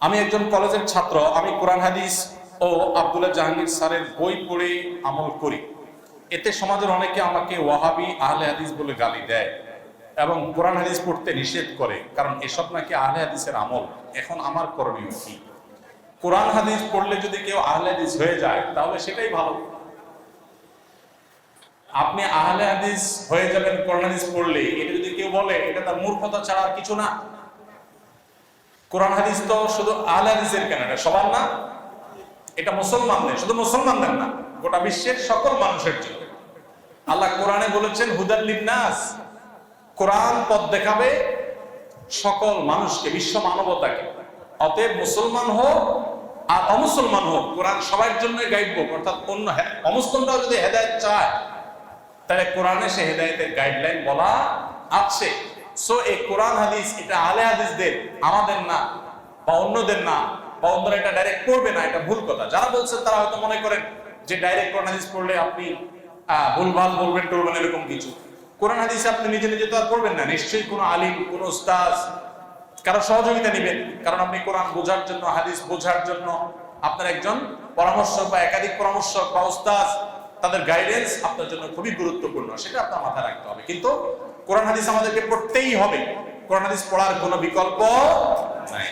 আমি একজন কলেজের ছাত্র, আমি কোরআন, হাদিস ও আব্দুল্লাহ জাহাঙ্গীর স্যারের বই পড়ে আমল করি। এতে সমাজের অনেকে আমাকে ওয়াহাবি আহলে হাদিস বলে গালি দেয় এবং কোরআন, হাদিস পড়তে নিষেধ করে, কারণ এসব নাকি আহলে হাদিসের আমল। এখন আমার করণীয় কি? কোরআন, হাদিস পড়লে যদি কেউ আহলে হাদিস হয়ে যায়, তাহলে সেটাই ভালো। আপনি আহলে হাদিস হয়ে যাবেন, কোরআন, হাদিস পড়লে। এটা যদি কেউ বলে, এটা তার মূর্খতা ছাড়া আর কিছু না। কোরআন হাদিস তো শুধু আহলে হাদিসের কেন? এটা সবার না? এটা মুসলমানদের শুধু মুসলমানদের না, গোটা বিশ্বের সকল মানুষের জন্য। আল্লাহ কোরআনে বলেছেন হুদাল্লিন নাস কোরআন পথ দেখাবে সকল মানুষকে, বিশ্ব মানবতাকে। অতএব মুসলমান হোক আর অমুসলমান হোক, কোরআন সবার জন্য গাইড বুক অর্থাৎ অন্য অমুসলিমরাও যদি হেদায়ত চায়, তাহলে কোরআনে সে হেদায়তের গাইডলাইন বলা আছে। সো এই কোরআন হাদিস এটা আলে হাদিসদের, আমাদের না, বা অন্যদের না, বা অন্যরা এটা ডাইরেক্ট পড়বে না, এটা ভুল কথা। যারা বলছেন তারা হয়তো মনে করেন যে ডাইরেক্ট কোরআন হাদিস পড়লে আপনি ভুলভাল বলবেন, টলবেন, এরকম কিছু। কোরআন হাদিস আপনি নিজে নিজে তো আর পড়বেন না, নিশ্চয়ই কোনো আলিম, কোনো উস্তাজ কারও সহযোগিতা নেবেন। কারণ আপনি কোরআন বোঝার জন্য, হাদিস বোঝার জন্য আপনার একজন পরামর্শক বা একাধিক পরামর্শক বা উস্তাজ তাদের গাইডেন্স আপনার জন্য খুবই গুরুত্বপূর্ণ, সেটা আপনার মাথায় রাখতে হবে। কিন্তু কোরআন হাদিস আমাদেরকে পড়তেই হবে। কোরআন হাদিস পড়ার কোনো বিকল্প নাই।